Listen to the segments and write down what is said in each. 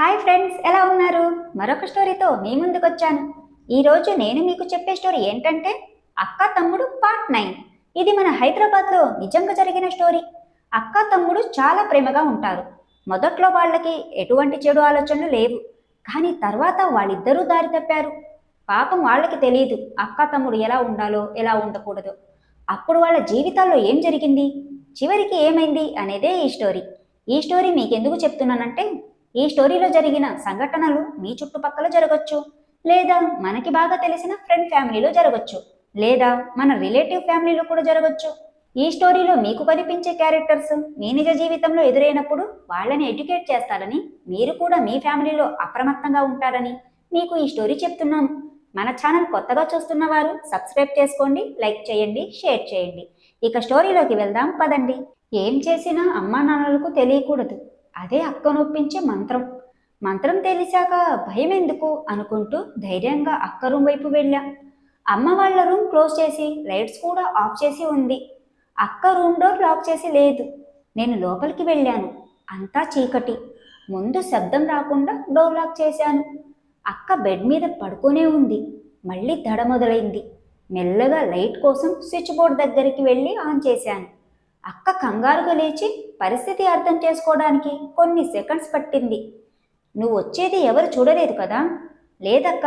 Hi friends ఎలా ఉన్నారు? మరొక స్టోరీతో మీ ముందుకు వచ్చాను ఈరోజు నేను మీకు చెప్పే స్టోరీ ఏంటంటే అక్క తమ్ముడు పార్ట్ నైన్. ఇది మన హైదరాబాద్లో నిజంగా జరిగిన స్టోరీ. అక్క తమ్ముడు చాలా ప్రేమగా ఉంటారు. మొదట్లో వాళ్ళకి ఎటువంటి చెడు ఆలోచనలు లేవు. కానీ తర్వాత వాళ్ళిద్దరూ దారి తప్పారు. పాపం వాళ్ళకి తెలియదు అక్క తమ్ముడు ఎలా ఉండాలో ఎలా ఉండకూడదు. అప్పుడు వాళ్ళ జీవితాల్లో ఏం జరిగింది? చివరికి ఏమైంది అనేదే ఈ స్టోరీ. ఈ స్టోరీ మీకెందుకు చెప్తున్నానంటే ఈ స్టోరీలో జరిగిన సంఘటనలు మీ చుట్టుపక్కల జరగచ్చు. లేదా మనకి బాగా తెలిసిన ఫ్రెండ్ ఫ్యామిలీలో జరగచ్చు. లేదా మన రిలేటివ్ ఫ్యామిలీలో కూడా జరగచ్చు. ఈ స్టోరీలో మీకు కనిపించే క్యారెక్టర్స్ మీ నిజ జీవితంలో ఎదురైనప్పుడు వాళ్ళని ఎడ్యుకేట్ చేస్తారని మీరు కూడా మీ ఫ్యామిలీలో అప్రమత్తంగా ఉంటారని మీకు ఈ స్టోరీ చెప్తున్నాను. మన ఛానల్ కొత్తగా చూస్తున్న వారు సబ్స్క్రైబ్ చేసుకోండి లైక్ చేయండి షేర్ చేయండి. ఇక స్టోరీలోకి వెళ్దాం పదండి. ఏం చేసినా అమ్మా నాన్నలకు తెలియకూడదు. అదే అక్క నొప్పించే మంత్రం. మంత్రం తెలిసాక భయం ఎందుకు అనుకుంటూ ధైర్యంగా అక్క రూమ్ వైపు వెళ్ళా. అమ్మ వాళ్ళ రూమ్ క్లోజ్ చేసి లైట్స్ కూడా ఆఫ్ చేసి ఉంది. అక్క రూమ్ డోర్ లాక్ చేసి లేదు. నేను లోపలికి వెళ్ళాను. అంతా చీకటి. ముందు శబ్దం రాకుండా డోర్ లాక్ చేశాను. అక్క బెడ్ మీద పడుకునే ఉంది. మళ్ళీ దడ మొదలైంది మెల్లగా లైట్ కోసం స్విచ్ బోర్డ్ దగ్గరికి వెళ్ళి ఆన్ చేశాను. అక్క కంగారుగా లేచి పరిస్థితి అర్థం చేసుకోవడానికి కొన్ని సెకండ్స్ పట్టింది. నువ్వు వచ్చేది ఎవరు చూడలేదు కదా? లేదక్క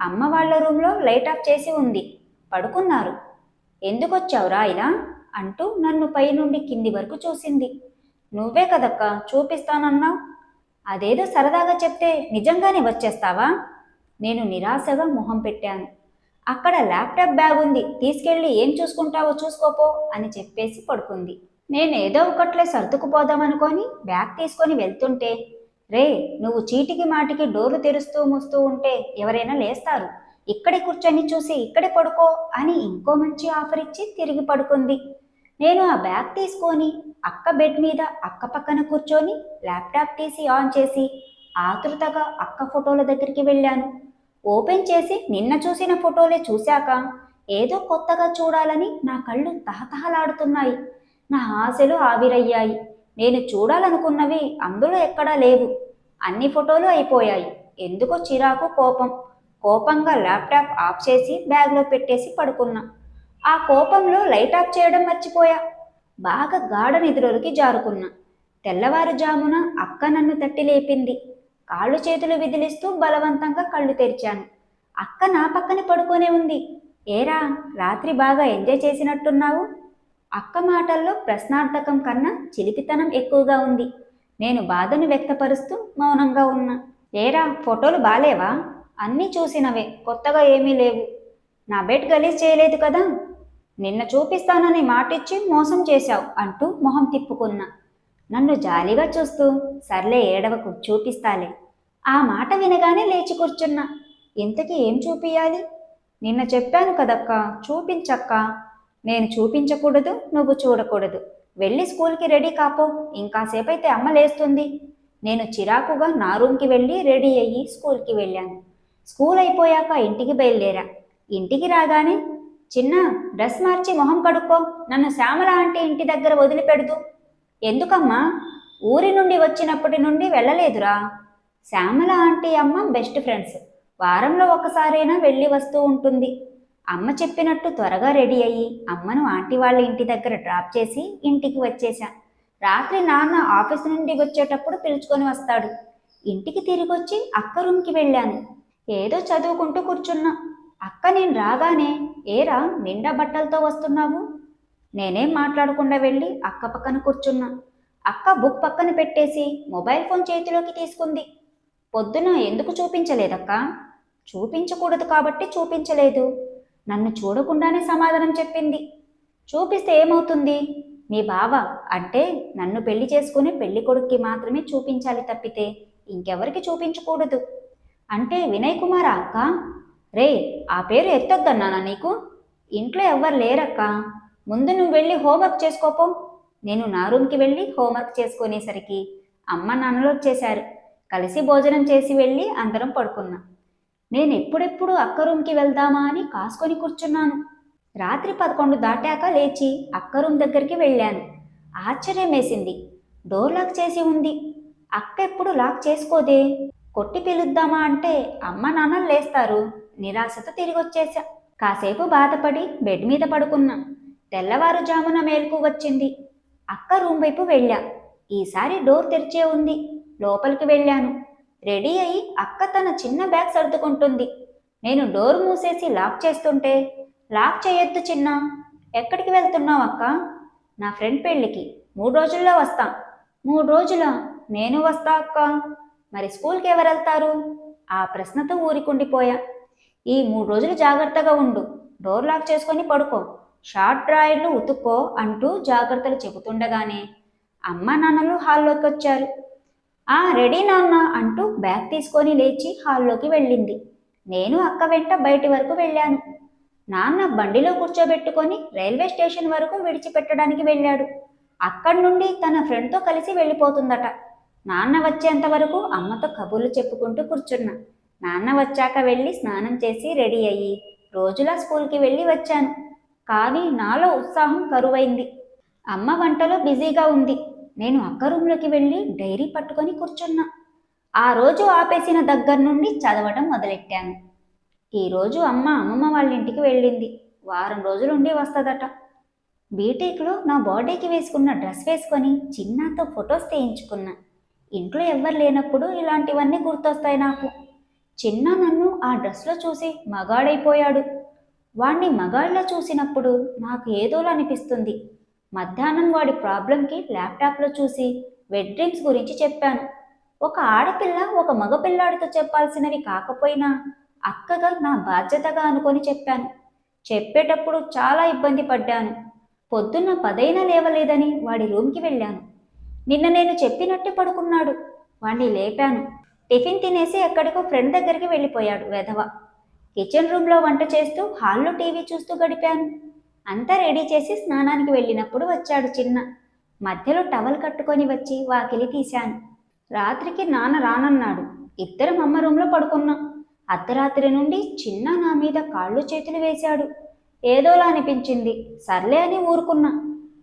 అమ్మ వాళ్ళ రూమ్లో లైట్ ఆఫ్ చేసి ఉంది. పడుకున్నారు. ఎందుకు వచ్చావురా ఇలా? అంటూ నన్ను పైనుండి కింది వరకు చూసింది. నువ్వే కదక్క చూపిస్తానన్నావు. అదేదో సరదాగా చెప్తే నిజంగానే వచ్చేస్తావా? నేను నిరాశగా మొహం పెట్టాను. అక్కడ ల్యాప్టాప్ బ్యాగ్ ఉంది తీసుకెళ్ళి ఏం చూసుకుంటావో చూసుకోపో అని చెప్పేసి పడుకుంది. నేను ఏదో ఒకట్లే సర్దుకుపోదామనుకొని బ్యాగ్ తీసుకొని వెళ్తుంటే రే నువ్వు చీటికి మాటికి డోర్లు తెరుస్తూ మూస్తూ ఉంటే ఎవరైనా లేస్తారు. ఇక్కడే కూర్చొని చూసి ఇక్కడే పడుకో అని ఇంకో మంచి ఆఫర్ ఇచ్చి తిరిగి పడుకుంది. నేను ఆ బ్యాగ్ తీసుకొని అక్క బెడ్ మీద అక్క పక్కన కూర్చొని ల్యాప్టాప్ తీసి ఆన్ చేసి ఆతృతగా అక్క ఫోటోల దగ్గరికి వెళ్ళాను. ఓపెన్ చేసి నిన్న చూసిన ఫోటోలే చూశాక ఏదో కొత్తగా చూడాలని నా కళ్ళు తహతహలాడుతున్నాయి. నా ఆశలు ఆవిరయ్యాయి. నేను చూడాలనుకున్నవి అందులో ఎక్కడా లేవు. అన్ని ఫోటోలు అయిపోయాయి. ఎందుకో చిరాకు కోపం. కోపంగా ల్యాప్టాప్ ఆఫ్ చేసి బ్యాగ్లో పెట్టేసి పడుకున్నా. ఆ కోపంలో లైట్ ఆఫ్ చేయడం మర్చిపోయా. బాగా గాఢ నిద్రలోకి జారుకున్నా. తెల్లవారుజామున అక్క నన్ను తట్టి లేపింది. కాళ్ళు చేతులు విదిలిస్తూ బలవంతంగా కళ్ళు తెరిచాను. అక్క నా పక్కన పడుకొనే ఉంది. ఏరా రాత్రి బాగా ఎంజాయ్ చేసినట్టున్నావు? అక్క మాటల్లో ప్రశ్నార్థకం కన్నా చిలిపితనం ఎక్కువగా ఉంది. నేను బాధను వ్యక్తపరుస్తూ మౌనంగా ఉన్నా. ఏరా ఫోటోలు బాలేవా? అన్నీ చూసినవే కొత్తగా ఏమీ లేవు. నా బెడ్ గలీజ్ చేయలేదు కదా? నిన్న చూపిస్తానని మాటిచ్చి మోసం చేశావు అంటూ మొహం తిప్పుకున్నా. నన్ను జాలిగా చూస్తూ సర్లే ఏడవకు చూపిస్తాలే. ఆ మాట వినగానే లేచి కూర్చున్నా. ఇంతకీ ఏం చూపియాలి నిన్న చెప్పాను కదక్క చూపించక్క. నేను చూపించకూడదు నువ్వు చూడకూడదు. వెళ్ళి స్కూల్కి రెడీ కాపో ఇంకాసేపు అయితే అమ్మ లేస్తుంది. నేను చిరాకుగా నా రూమ్కి వెళ్ళి రెడీ అయ్యి స్కూల్కి వెళ్ళాను. స్కూల్ అయిపోయాక ఇంటికి బయలుదేరా. ఇంటికి రాగానే చిన్న డ్రెస్ మార్చి మొహం కడుక్కో. నన్ను శ్యామల ఆంటీ ఇంటి దగ్గర వదిలిపెడుతూ. ఎందుకమ్మా? ఊరి నుండి వచ్చినప్పటి నుండి వెళ్ళలేదురా. శ్యామల ఆంటీ అమ్మ బెస్ట్ ఫ్రెండ్స్ వారంలో ఒకసారైనా వెళ్ళి వస్తూ ఉంటుంది. అమ్మ చెప్పినట్టు త్వరగా రెడీ అయ్యి అమ్మను ఆంటీ వాళ్ళ ఇంటి దగ్గర డ్రాప్ చేసి ఇంటికి వచ్చేశా. రాత్రి నాన్న ఆఫీస్ నుండి వచ్చేటప్పుడు పిలుచుకొని వస్తాడు. ఇంటికి తిరిగి వచ్చి అక్క రూమ్కి వెళ్ళాను. ఏదో చదువుకుంటూ కూర్చున్నా. అక్క నేను రాగానే ఏరా నిండా బట్టలతో వస్తున్నావు? నేనేం మాట్లాడకుండా వెళ్ళి అక్క పక్కన కూర్చున్నా. అక్క బుక్ పక్కన పెట్టేసి మొబైల్ ఫోన్ చేతిలోకి తీసుకుంది. పొద్దున ఎందుకు చూపించలేదక్క? చూపించకూడదు కాబట్టి చూపించలేదు. నన్ను చూడకుండానే సమాధానం చెప్పింది. చూపిస్తే ఏమవుతుంది? మీ బావ అంటే నన్ను పెళ్ళి చేసుకుని పెళ్ళి కొడుక్కి మాత్రమే చూపించాలి తప్పితే ఇంకెవరికి చూపించకూడదు? అంటే వినయ్ కుమార్ అక్క? రే ఆ పేరు ఎత్తొద్దన్నానా నీకు? ఇంట్లో ఎవ్వరు లేరక్క? ముందు నువ్వు వెళ్ళి హోంవర్క్ చేసుకోపో నేను నా రూమ్కి వెళ్ళి హోంవర్క్ చేసుకునేసరికి అమ్మ నాన్నలు వచ్చేశారు. కలిసి భోజనం చేసి వెళ్ళి అందరం పడుకున్నా. నేను ఎప్పుడెప్పుడు అక్క రూమ్కి వెళ్దామా అని కాసుకొని కూర్చున్నాను. రాత్రి పదకొండు దాటాక లేచి అక్క రూమ్ దగ్గరికి వెళ్ళాను. ఆశ్చర్యం వేసింది. డోర్ లాక్ చేసి ఉంది. అక్క ఎప్పుడు లాక్ చేసుకోదే? కొట్టి పిలుద్దామా అంటే అమ్మ నాన్నలు లేస్తారు. నిరాశతో తిరిగి వచ్చేసా కాసేపు బాధపడి బెడ్ మీద పడుకున్నా. తెల్లవారుజామున మేల్కు వచ్చింది. అక్క రూమ్ వైపు వెళ్ళా. ఈసారి డోర్ తెరిచే ఉంది. లోపలికి వెళ్ళాను. రెడీ అయి అక్క తన చిన్న బ్యాగ్ సర్దుకుంటుంది. నేను డోర్ మూసేసి లాక్ చేస్తుంటే లాక్ చేయొద్దు చిన్న. ఎక్కడికి వెళ్తున్నావు అక్క? నా ఫ్రెండ్ పెళ్ళికి. మూడు రోజుల్లో వస్తా. మూడు రోజుల? నేను వస్తా అక్క. మరి స్కూల్కి ఎవరు వెళ్తారు? ఆ ప్రశ్నతో ఊరికుండిపోయా. ఈ మూడు రోజులు జాగ్రత్తగా ఉండు. డోర్ లాక్ చేసుకొని పడుకో. షార్ట్ డ్రాయర్లు ఉతుక్కో అంటూ జాగ్రత్తలు చెబుతుండగానే అమ్మ నాన్నలు హాల్లోకి వచ్చారు. ఆ రెడీ నాన్న అంటూ బ్యాగ్ తీసుకొని లేచి హాల్లోకి వెళ్ళింది. నేను అక్క వెంట బయటి వరకు వెళ్ళాను. నాన్న బండిలో కూర్చోబెట్టుకొని రైల్వే స్టేషన్ వరకు విడిచిపెట్టడానికి వెళ్ళాడు. అక్కడి నుండి తన ఫ్రెండ్తో కలిసి వెళ్ళిపోతుందట. నాన్న వచ్చేంత వరకు అమ్మతో కబుర్లు చెప్పుకుంటూ కూర్చున్నా. నాన్న వచ్చాక వెళ్ళి స్నానం చేసి రెడీ అయ్యి రోజులా స్కూల్కి వెళ్ళి వచ్చాను. కానీ నాలో ఉత్సాహం కరువైంది. అమ్మ వంటలో బిజీగా ఉంది. నేను అక్క రూమ్లోకి వెళ్ళి డైరీ పట్టుకొని కూర్చున్నా. ఆ రోజు ఆపేసిన దగ్గర నుండి చదవడం మొదలెట్టాను. ఈరోజు అమ్మ అమ్మమ్మ వాళ్ళ ఇంటికి వెళ్ళింది. వారం రోజులుండి వస్తుందట. బీటెక్లో నా బర్త్డేకి వేసుకున్న డ్రెస్ వేసుకొని చిన్నతో ఫొటోస్ తీయించుకున్నా. ఇంట్లో ఎవ్వరు లేనప్పుడు ఇలాంటివన్నీ గుర్తొస్తాయి నాకు. చిన్న నన్ను ఆ డ్రెస్లో చూసి మగాడైపోయాడు. వాణ్ణి మగాళ్ళ చూసినప్పుడు నాకు ఏదోలా అనిపిస్తుంది. మధ్యాహ్నం వాడి ప్రాబ్లంకి ల్యాప్టాప్లో చూసి వెడ్ డ్రీమ్స్ గురించి చెప్పాను. ఒక ఆడపిల్ల ఒక మగపిల్లాడితో చెప్పాల్సినవి కాకపోయినా అక్కగా నా బాధ్యతగా అనుకొని చెప్పాను. చెప్పేటప్పుడు చాలా ఇబ్బంది పడ్డాను. పొద్దున్న పదైనా లేవలేదని వాడి రూమ్కి వెళ్ళాను. నిన్న నేను చెప్పినట్టే పడుకున్నాడు. వాణ్ణి లేపాను. టిఫిన్ తినేసి ఎక్కడికో ఫ్రెండ్ దగ్గరికి వెళ్ళిపోయాడు వెధవ. కిచెన్ రూమ్లో వంట చేస్తూ హాల్లో టీవీ చూస్తూ గడిపాను. అంతా రెడీ చేసి స్నానానికి వెళ్ళినప్పుడు వచ్చాడు చిన్న. మధ్యలో టవల్ కట్టుకొని వచ్చి వాకిలి తీశాను. రాత్రికి నాన్న రానన్నాడు. ఇద్దరం అమ్మ రూమ్లో పడుకున్నాం. అర్ధరాత్రి నుండి చిన్న నా మీద కాళ్ళు చేతులు వేశాడు. ఏదోలా అనిపించింది. సర్లే అని ఊరుకున్నా.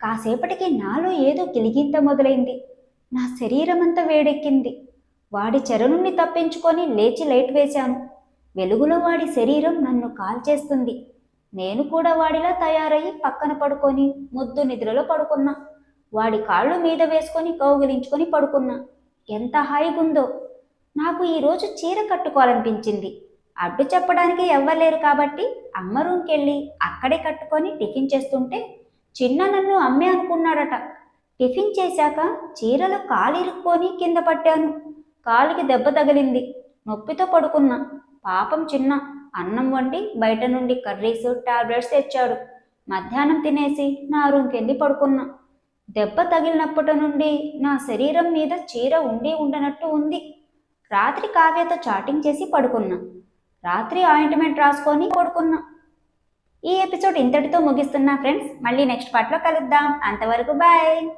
కాసేపటికి నాలో ఏదో గిలిగింత మొదలైంది. నా శరీరమంతా వేడెక్కింది. వాడి చెర నుండి తప్పించుకొని లేచి లైట్ వేశాను. వెలుగులో వాడి శరీరం నన్ను కాల్చేస్తుంది. నేను కూడా వాడిలా తయారయ్యి పక్కన పడుకొని ముద్దు నిద్రలో పడుకున్నా. వాడి కాళ్ళు మీద వేసుకొని కౌగిలించుకొని పడుకున్నా. ఎంత హాయిగుందో. నాకు ఈరోజు చీర కట్టుకోవాలనిపించింది. అడ్డు చెప్పడానికి ఎవ్వలేరు కాబట్టి అమ్మ రూమ్కెళ్ళి అక్కడే కట్టుకొని టిఫిన్ చేస్తుంటే చిన్న నన్ను అమ్మే అనుకున్నాడట. టిఫిన్ చేశాక చీరలో కాలు ఇరుక్కొని కింద పట్టాను. కాలికి దెబ్బ తగిలింది. నొప్పితో పడుకున్నా. పాపం చిన్న అన్నం వండి బయట నుండి కర్రీస్ టాబ్లెట్స్ తెచ్చాడు. మధ్యాహ్నం తినేసి నా రూమ్ కింది పడుకున్నా. దెబ్బ తగిలినప్పటి నుండి నా శరీరం మీద చీర ఉండి ఉండనట్టు ఉంది. రాత్రి కావ్యతో చాటింగ్ చేసి పడుకున్నా. రాత్రి ఆయింట్మెంట్ రాసుకొని పడుకున్నా. ఈ ఎపిసోడ్ ఇంతటితో ముగిస్తున్నా ఫ్రెండ్స్. మళ్ళీ నెక్స్ట్ పార్ట్లో కలుద్దాం. అంతవరకు బాయ్.